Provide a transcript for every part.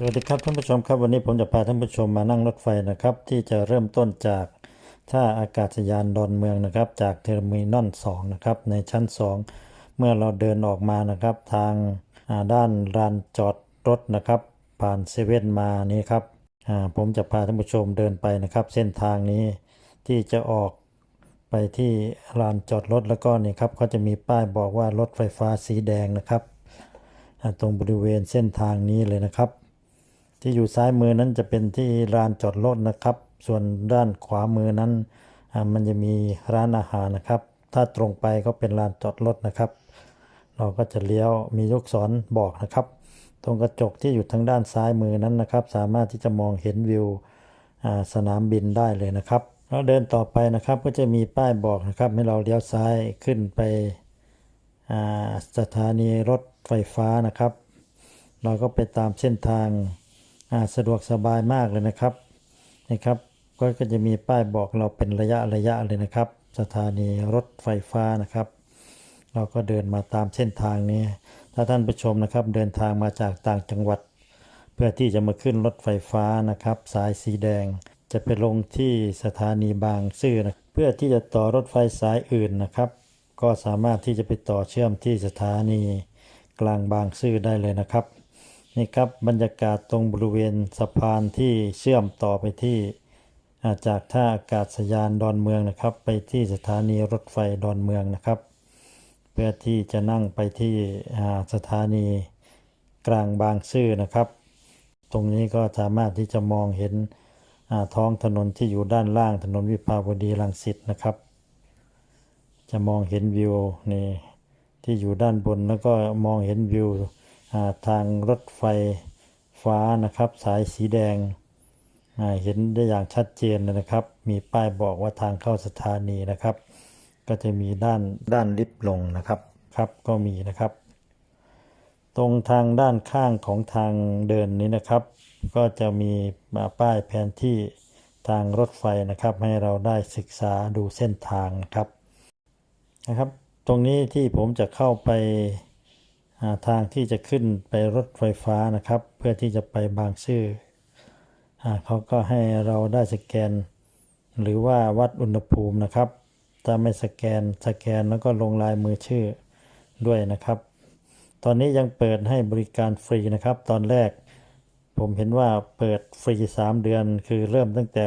สวัสดีครับท่านผู้ชมครับวันนี้ผมจะพาท่านผู้ชมมานั่งรถไฟนะครับ ที่จะเริ่มต้นจากท่าอากาศยานดอนเมืองนะครับ จากเทอร์มินอล2นะครับในชั้น 2 เมื่อเราเดินออกมานะครับ ทางาด้านลานจอดรถนะครับ ผ่านเซเว่นมานี่ครับผมจะพาท่านผู้ชมเดินไปนะครับ เส้นทางนี้ที่จะออกไปที่ลานจอดรถแล้วก็นี่ครับเขาจะมีป้ายบอกว่ารถไฟฟ้าสีแดงนะครับตรงบริเวณเส้นทางนี้เลยนะครับ ที่อยู่ซ้ายมือนั้นจะเป็นที่ร้านจอดรถนะครับ ส่วนด้านขวามือนั้นมันจะมีร้านอาหารนะครับ ถ้าตรงไปก็เป็นลานจอดรถนะครับ เราก็จะเลี้ยวมีลูกศรบอกนะครับ ตรงกระจกที่อยู่ทางด้านซ้ายมือนั้นนะครับ สามารถที่จะมองเห็นวิวสนามบินได้เลยนะครับเราเดินต่อไปนะครับก็จะมีป้ายบอกนะครับให้เราเลี้ยวซ้ายขึ้นไปอ่าสถานีรถไฟฟ้านะครับ เราก็ไปตามเส้นทาง สะดวกสบายมากเลยนะครับนะครับก็ก็จะมีป้ายบอกเราเป็นระยะระยะเลยนะครับ สถานีรถไฟฟ้านะครับ เราก็เดินมาตามเส้นทางนี้ ถ้าท่านผู้ชมนะครับเดินทางมาจากต่างจังหวัด เพื่อที่จะมาขึ้นรถไฟฟ้านะครับ สายสีแดง จะไปลงที่สถานีบางซื่อนะเพื่อที่จะต่อรถไฟสายอื่นนะครับ ก็สามารถที่จะไปต่อเชื่อมที่สถานีกลางบางซื่อได้เลยนะครับ นี่ครับบรรยากาศตรงบริเวณสะพานที่เชื่อมต่อไปที่จากท่าอากาศยานดอนเมืองนะครับ ไปที่สถานีรถไฟดอนเมืองนะครับ เพื่อที่จะนั่งไปที่สถานีกลางบางซื่อนะครับ ตรงนี้ก็สามารถที่จะมองเห็นท้องถนนที่อยู่ด้านล่างถนนวิภาวดีรังสิตนะครับ จะมองเห็นวิวนี่ที่อยู่ด้านบนแล้วก็มองเห็นวิว ทางรถไฟฟ้านะครับ สายสีแดงเห็นได้อย่างชัดเจนเลยนะครับ มีป้ายบอกว่าทางเข้าสถานีนะครับ ก็จะมีด้านด้านลิฟต์ลงนะครับครับก็มีนะครับ ตรงทางด้านข้างของทางเดินนี้นะครับ ก็จะมีป้ายแผนที่ทางรถไฟนะครับ ให้เราได้ศึกษาดูเส้นทางนะครับนะครับ ตรงนี้ที่ผมจะเข้าไป ทางที่จะขึ้นไปรถไฟฟ้านะครับ เพื่อที่จะไปบางซื่ออเขาก็ให้เราได้สแกน หรือว่าวัดอุณหภูมินะครับถ้าไม่สแกนสแกนแล้วก็ลงลายมือชื่อด้วยนะครับ ตอนนี้ยังเปิดให้บริการฟรีนะครับ ตอนแรก ผมเห็นว่าเปิดฟรี 3 เดือน คือเริ่มตั้งแต่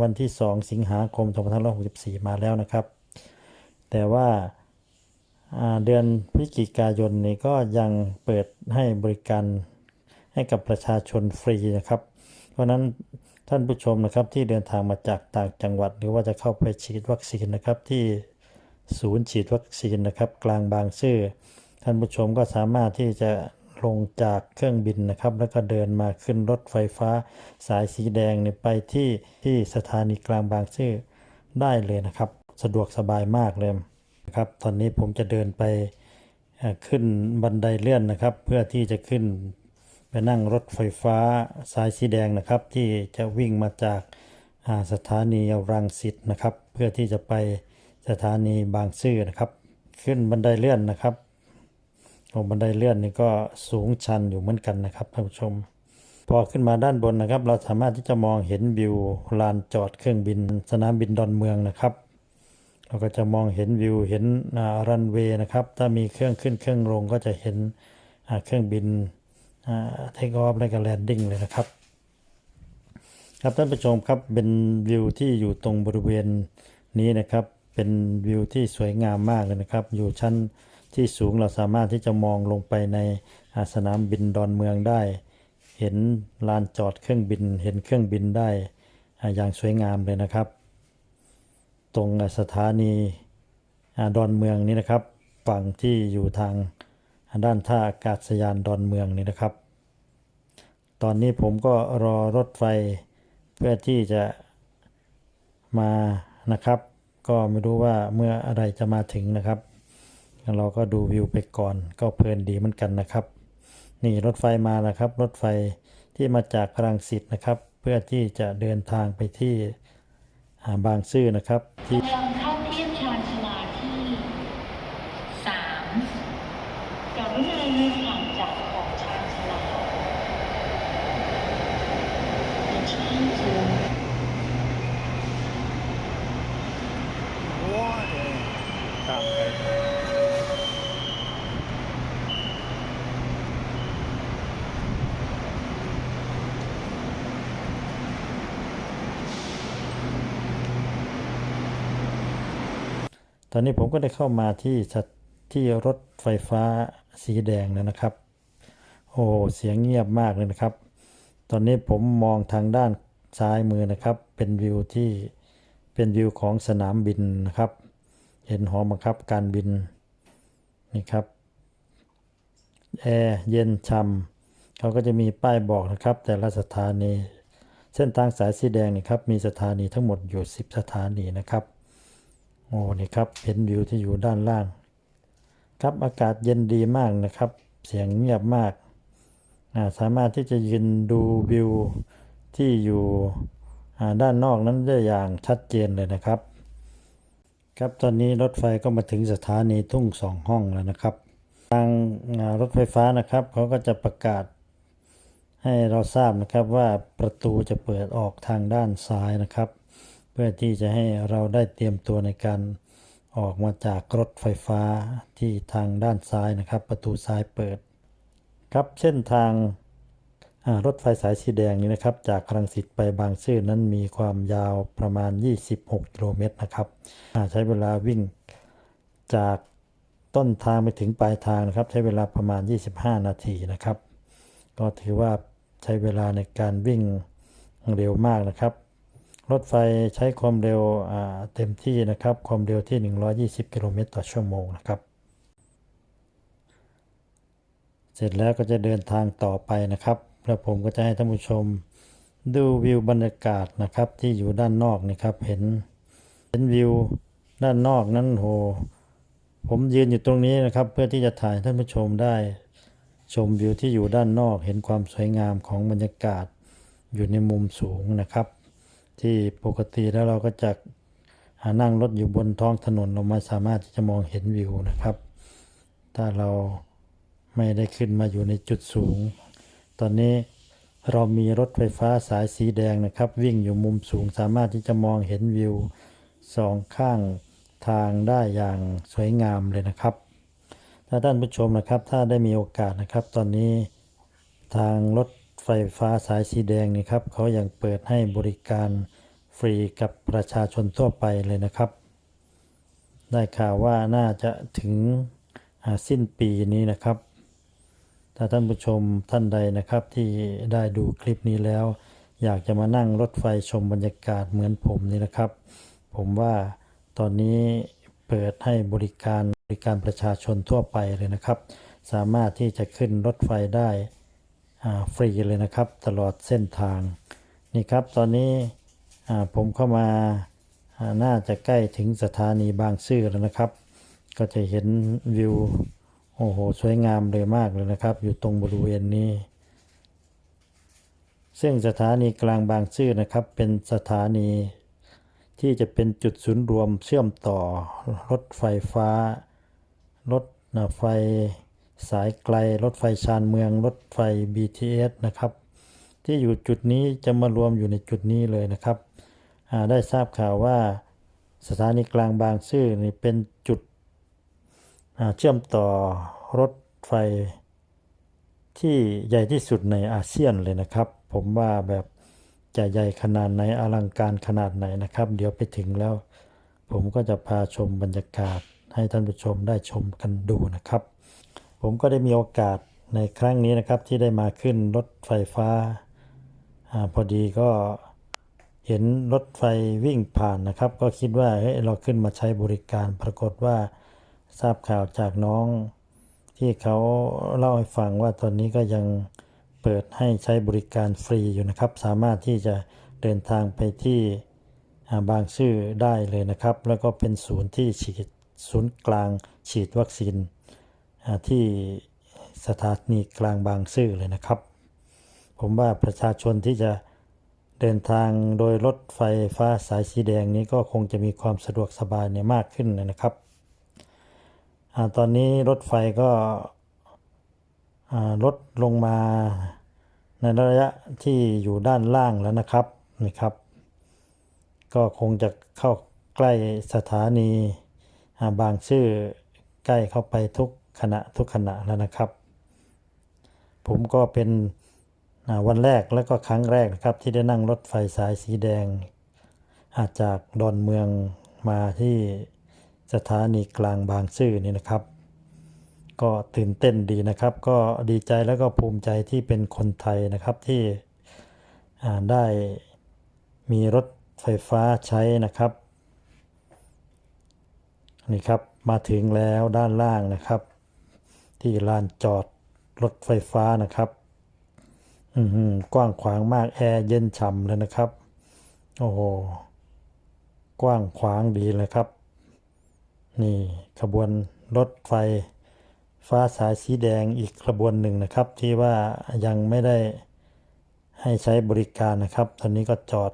วันที่ 2 สิงหาคม 2564 มาแล้วนะครับ แต่ว่า เดือนพฤศจิกายนนี้ก็ยังเปิดให้บริการให้กับประชาชนฟรีนะครับ เพราะนั้นท่านผู้ชมนะครับที่เดินทางมาจากต่างจังหวัด หรือว่าจะเข้าไปฉีดวัคซีนนะครับที่ศูนย์ฉีดวัคซีนนะครับกลางบางซื่อท่านผู้ชมก็สามารถที่จะลงจากเครื่องบินนะครับ แล้วก็เดินมาขึ้นรถไฟฟ้าสายสีแดงเนี่ยไปที่ที่สถานีกลางบางซื่อได้เลยนะครับ สะดวกสบายมากเลย นะครับ ตอนนี้ผมจะเดินไปขึ้นบันไดเลื่อนนะครับ เพื่อที่จะขึ้นไปนั่งรถไฟฟ้าสายสีแดงนะครับ ที่จะวิ่งมาจากาสถานีรังสิตนะครับ เพื่อที่จะไปสถานีบางซื่อนะครับ ขึ้นบันไดเลื่อนนะครับโอ้บันไดเลื่อนนี่ก็สูงชันอยู่เหมือนกันนะครับท่านผู้ชม พอขึ้นมาด้านบนนะครับ เราสามารถที่จะมองเห็นวิวลานจอดเครื่องบิน สนามบินดอนเมืองนะครับ เราก็จะมองเห็นวิวเห็นรันเวย์นะครับ ถ้ามีเครื่องขึ้นเครื่องลงก็จะเห็นเครื่องบินเทคออฟและก็แลนดิ้งเลยนะครับ ครับท่านผู้ชมครับเป็นวิวที่อยู่ตรงบริเวณนี้นะครับ เป็นวิวที่สวยงามมากเลยนะครับ อยู่ชั้นที่สูงเราสามารถที่จะมองลงไปในสนามบินดอนเมืองได้ เห็นลานจอดเครื่องบิน เห็นเครื่องบินได้อย่างสวยงามเลยนะครับ ตรงสถานีอดอนเมืองนี้นะครับ ฝั่งที่อยู่ทางด้านท่าอากาศยานดอนเมืองนี้นะครับ ตอนนี้ผมก็รอรถไฟเพื่อที่จะมานะครับ ก็ไม่รู้ว่าเมื่ออะไรจะมาถึงนะครับ เราก็ดูวิวไปก่อนก็เพลินดีเหมือนกันนะครับ นี่รถไฟมาแล้วครับ รถไฟที่มาจากพลังสิตนะครับ เพื่อที่จะเดินทางไปที่ บางซื่อนะครับที่กำลังเข้าเทียบชานชาลาที่สามกรุณาเลื่อนห่างจากขอบชานชาลา ตอนนี้ผมก็ได้เข้ามาที่ที่รถไฟฟ้าสีแดงแล้วนะครับ โอ้เสียงเงียบมากเลยนะครับ ตอนนี้ผมมองทางด้านซ้ายมือนะครับ เป็นวิวที่เป็นวิวของสนามบินนะครับ เห็นหอบังคับการบินนี่ครับแอร์เย็นช่ำเขาก็จะมีป้ายบอกนะครับ แต่ละสถานี เส้นทางสายสีแดงนี่ครับมีสถานีทั้งหมดอยู่ 10 สถานีนะครับ โอ้นี่ครับเห็นวิวที่อยู่ด้านล่าง ครับอากาศเย็นดีมากนะครับ เสียงเงียบมากาสามารถที่จะยืนดูวิวที่อยู่ด้านนอกนั้นได้อย่างชัดเจนเลยนะครับ ครับตอนนี้รถไฟก็มาถึงสถานีทุ่งสองห้องแล้วนะครับ ทางารถไฟฟ้านะครับเขาก็จะประกาศให้เราทราบนะครับว่าประตูจะเปิดออกทางด้านซ้ายนะครับ พื่อที่จะให้เราได้เตรียมตัวในการออกมาจากรถไฟฟ้าที่ทางด้านซ้ายนะครับ ประตูซ้ายเปิด ครับเส้นทางรถไฟสายสีแดงนี้นะครับ จากรังสิตไปบางซื่อนั้นมีความยาวประมาณ 26 กิโลเมตรนะครับใช้เวลาวิ่งจากต้นทางไปถึงปลายทางนะครับ ใช้เวลาประมาณ 25 นาทีนะครับ ก็ถือว่าใช้เวลาในการวิ่งเร็วมากนะครับ รถไฟใช้ความเร็วเต็มที่นะครับ ความเร็วที่ 120 กิโลเมตรต่อชั่วโมงนะครับ เสร็จแล้วก็จะเดินทางต่อไปนะครับ แล้วผมก็จะให้ท่านผู้ชมดูวิวบรรยากาศนะครับที่อยู่ด้านนอกนะครับ เห็นเห็นวิวด้านนอกนั้นโห ผมยืนอยู่ตรงนี้นะครับ เพื่อที่จะถ่ายท่านผู้ชมได้ชมวิวที่อยู่ด้านนอก เห็นความสวยงามของบรรยากาศอยู่ในมุมสูงนะครับ ที่ปกติแล้วเราก็จะนั่งรถอยู่บนท้องถนนเราไม่สามารถที่จะมองเห็นวิวนะครับ ถ้าเราไม่ได้ขึ้นมาอยู่ในจุดสูง ตอนนี้เรามีรถไฟฟ้าสายสีแดงนะครับ วิ่งอยู่มุมสูงสามารถที่จะมองเห็นวิวสองข้างทางได้อย่างสวยงามเลยนะครับ ถ้าท่านผู้ชมนะครับถ้าได้มีโอกาสนะครับ ตอนนี้ทางรถ ไฟฟ้าสายสีแดงนี่ครับเขายังเปิดให้บริการฟรีกับประชาชนทั่วไปเลยนะครับ ได้ข่าวว่าน่าจะถึงสิ้นปีนี้นะครับ ถ้าท่านผู้ชมท่านใดนะครับที่ได้ดูคลิปนี้แล้ว อยากจะมานั่งรถไฟชมบรรยากาศเหมือนผมนี่นะครับ ผมว่าตอนนี้เปิดให้บริการบริการประชาชนทั่วไปเลยนะครับ สามารถที่จะขึ้นรถไฟได้ ฟรีเลยนะครับ ตลอดเส้นทางนี่ครับ ตอนนี้อ่าผมเข้ามาอ่าน่าจะใกล้ถึงสถานีบางซื่อแล้วนะครับ ก็จะเห็นวิวโอ้โหสวยงามเลยมากเลยนะครับ อยู่ตรงบริเวณนี้ ซึ่งสถานีกลางบางซื่อนะครับ เป็นสถานีที่จะเป็นจุดศูนย์รวมเชื่อมต่อรถไฟฟ้ารถนะไฟ สายไกลรถไฟชานเมืองรถไฟ BTS นะครับ ที่อยู่จุดนี้จะมารวมอยู่ในจุดนี้เลยนะครับ ได้ทราบข่าวว่าสถานีกลางบางซื่อนี่เป็นจุดเชื่อมต่อรถไฟที่ใหญ่ที่สุดในอาเซียนเลยนะครับ ผมว่าแบบจะใหญ่ขนาดไหนอลังการขนาดไหนนะครับ เดี๋ยวไปถึงแล้ว ผมก็จะพาชมบรรยากาศให้ท่านผู้ชมได้ชมกันดูนะครับ ผมก็ได้มีโอกาสในครั้งนี้นะครับที่ได้มาขึ้นรถไฟฟ้าอพอดีก็เห็นรถไฟวิ่งผ่านนะครับ ก็คิดว่าเฮ้ยเราขึ้นมาใช้บริการปรากฏว่าทราบข่าวจากน้องที่เขาเล่าให้ฟังว่าตอนนี้ก็ยังเปิดให้ใช้บริการฟรีอยู่นะครับ สามารถที่จะเดินทางไปที่บางซื่อได้เลยนะครับ แล้วก็เป็นศูนย์ที่ฉีดศูนย์กลางฉีดวัคซีน ที่สถานีกลางบางซื่อเลยนะครับ ผมว่าประชาชนที่จะเดินทางโดยรถไฟฟ้าสายสีแดงนี้ก็คงจะมีความสะดวกสบายเนี่ยมากขึ้นนะครับอตอนนี้รถไฟก็ลดลงมาในระยะที่อยู่ด้านล่างแล้วนะครับนี่ครับ ก็คงจะเข้าใกล้สถานีบางซื่อใกล้เข้าไปทุก ขณะทุกขณะแล้วนะครับ ผมก็เป็นวันแรกและก็ครั้งแรกนะครับ ที่ได้นั่งรถไฟสายสีแดง อาจากดอนเมืองมาที่สถานีกลางบางซื่อนี่นะครับ ก็ตื่นเต้นดีนะครับ ก็ดีใจแล้วก็ภูมิใจที่เป็นคนไทยนะครับที่ได้มีรถไฟฟ้าใช้นะครับนี่ครับมาถึงแล้วด้านล่างนะครับ ที่ลานจอดรถไฟฟ้านะครับ อือหือกว้างขวางมากแอร์เย็นฉ่ำเลยนะครับ โอ้โห กว้างขวางดีเลยครับ นี่ขบวนรถไฟฟ้าสายสีแดงอีกขบวนหนึ่งนะครับ ที่ว่ายังไม่ได้ให้ใช้บริการนะครับ ตอนนี้ก็จอด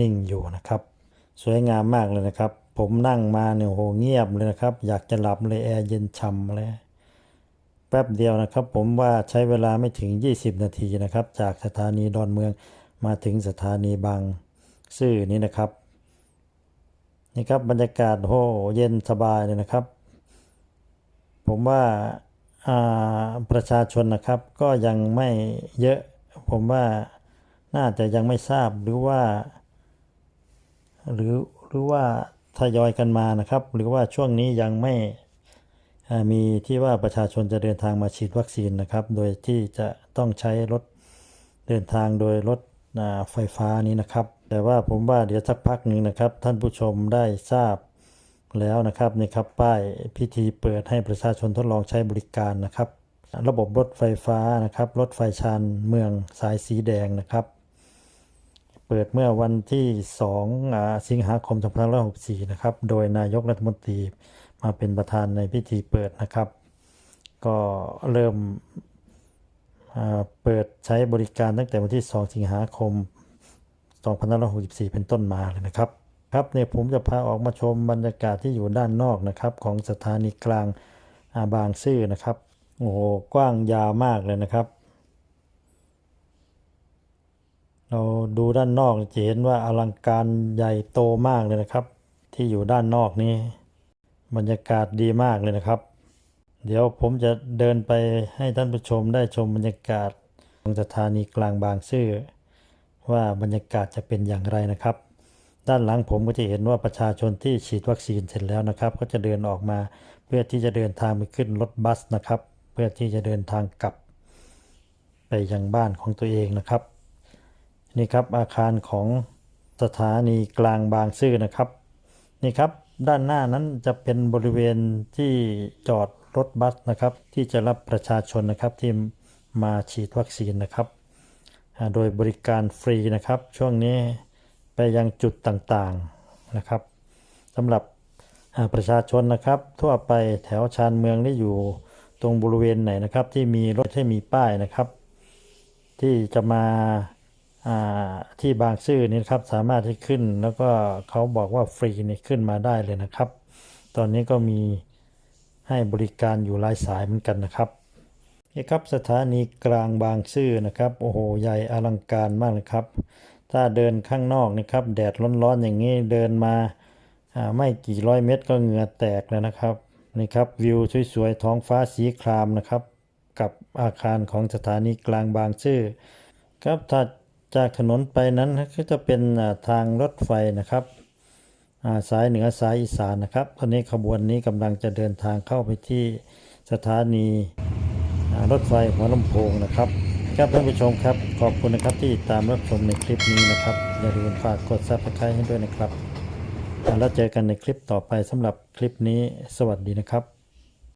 นิ่งอยู่นะครับ สวยงามมากเลยนะครับ ผมนั่งมาเนี่ยโหเงียบเลยนะครับ อยากจะหลับเลยแอร์เย็นฉ่ำเลย ป๊บเดียวนะครับ ผมว่าใช้เวลาไม่ถึง 20 นาทีนะครับ จากสถานีดอนเมืองมาถึงสถานีบางซื่อนี้นะครับ นี่ครับบรรยากาศโหเย็นสบายเลยนะครับ ผมว่าาประชาชนนะครับก็ยังไม่เยอะ ผมว่าน่าจะยังไม่ทราบหรือว่า หรือหรือว่าทยอยกันมานะครับ หรือว่าช่วงนี้ยังไม่ มีที่ว่าประชาชนจะเดินทางมาฉีดวัคซีนนะครับ โดยที่จะต้องใช้รถเดินทางโดยรถไฟฟ้านี้นะครับ แต่ว่าผมว่าเดี๋ยวสักพักหนึ่งนะครับ ท่านผู้ชมได้ทราบแล้วนะครับนี่ครับป้ายพิธีเปิดให้ประชาชนทดลองใช้บริการนะครับ ระบบรถไฟฟ้านะครับรถไฟชานเมืองสายสีแดงนะครับ เปิดเมื่อวันที่2อ่าสิงหาคม 2564 นะครับ โดยนายกรัฐมนตรี มาเป็นประธานในพิธีเปิดนะครับ ก็เริ่มเปิดใช้บริการตั้งแต่วันที่ 2 สิงหาคม 2564 เป็นต้นมาเลยนะครับ ครับเนี่ยผมจะพาออกมาชมบรรยากาศที่อยู่ด้านนอกนะครับ ของสถานีกลางอาบางซื่อนะครับ โอ้โห กว้างยาวมากเลยนะครับ เราดูด้านนอกจะเห็นว่าอลังการใหญ่โตมากเลยนะครับ ที่อยู่ด้านนอกนี้ บรรยากาศดีมากเลยนะครับ เดี๋ยวผมจะเดินไปให้ท่านผู้ชมได้ชมบรรยากาศของสถานีกลางบางซื่อว่าบรรยากาศจะเป็นอย่างไรนะครับ ด้านหลังผมก็จะเห็นว่าประชาชนที่ฉีดวัคซีนเสร็จแล้วนะครับ ก็จะเดินออกมาเพื่อที่จะเดินทางไปขึ้นรถบัสนะครับ เพื่อที่จะเดินทางกลับ ไปยังบ้านของตัวเองนะครับ นี่ครับอาคารของสถานีกลางบางซื่อนะครับ นี่ครับ ด้านหน้านั้นจะเป็นบริเวณที่จอดรถบัสนะครับ ที่จะรับประชาชนนะครับที่มาฉีดวัคซีนนะครับโดยบริการฟรีนะครับ ช่วงนี้ไปยังจุดต่างๆนะครับสำหรับประชาชนนะครับ ทั่วไปแถวชานเมืองที่อยู่ตรงบริเวณไหนนะครับ ที่มีรถที่มีป้ายนะครับ ที่จะมาา ที่บางซื่อนี่ครับสามารถที่ขึ้นแล้วก็เขาบอกว่าฟรีนี่ขึ้นมาได้เลยนะครับ ตอนนี้ก็มีให้บริการอยู่หลายสายเหมือนกันนะครับนี่ครับสถานีกลางบางซื่อนะครับโอ้โหใหญ่อลังการมากเลยครับ ถ้าเดินข้างนอกนะครับ แดดร้อนๆอย่างนี้เดินมาไม่กี่ร้อยเมตรก็เหงื่อแตกแล้วนะครับนี่ครับวิวสวยๆท้องฟ้าสีครามนะครับ กับอาคารของสถานีกลางบางซื่อครับถัด จากถนนไปนั้นก็จะเป็นทางรถไฟนะครับาสายเหนือสายอีสานนะครับตอนนี้ขบวนนี้กำลังจะเดินทางเข้าไปที่สถานีารถไฟหัวลำโพงนะครับครับท่านผู้ชมครับขอบคุณนะครับที่ตามรับชมในคลิปนี้นะครับอย่าลืมฝากกด subscribe ให้ด้วยนะครับแล้วเจอกันในคลิปต่อไปสำหรับคลิปนี้สวัสดีนะครับ